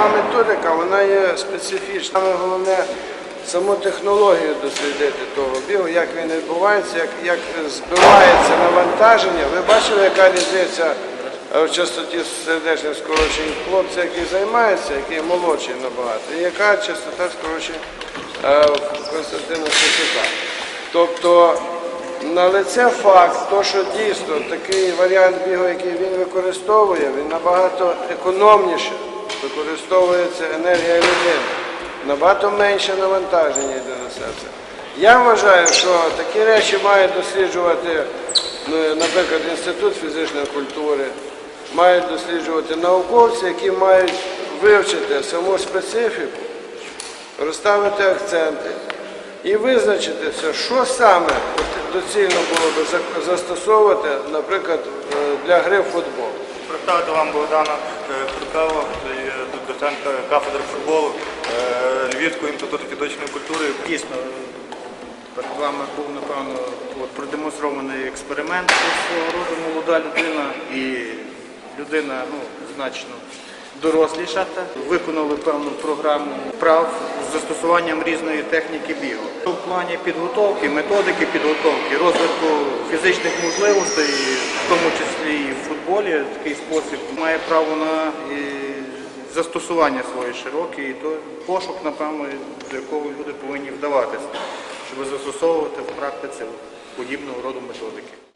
сама методика, вона є специфічна. Саме головне саму технологію дослідити того бігу, як він відбувається, як, як збивається навантаження. Ви бачили, яка різниця е, в частоті сердечних скорочень хлопця, який займається, який молодший набагато, і яка частота скорочень е, Константина Сосюка. Тобто на лице факт, то, що дійсно такий варіант бігу, який він використовує, він набагато економніше використовується енергія людини, набагато менше навантаження йде на серце. Я вважаю, що такі речі мають досліджувати, ну, наприклад, Інститут фізичної культури, мають досліджувати науковці, які мають вивчити саму специфіку, розставити акценти і визначитися, що саме доцільно було би застосовувати, наприклад, е, для гри в футбол. Представити вам Богдана е, Куркава, це доцент кафедри футболу е, Львівського інституту фізичної культури. Дійсно, перед вами був, напевно, от, продемонстрований експеримент свого роду молода людина і людина ну, значно дорослішата. Виконали певну програму прав з застосуванням різної техніки бігу. В плані підготовки, методики підготовки, розвитку фізичних можливостей, в тому числі і в футболі, такий спосіб має право на застосування своє широке, і то пошук, напевно, до якого люди повинні вдаватися, щоб застосовувати в практиці подібного роду методики.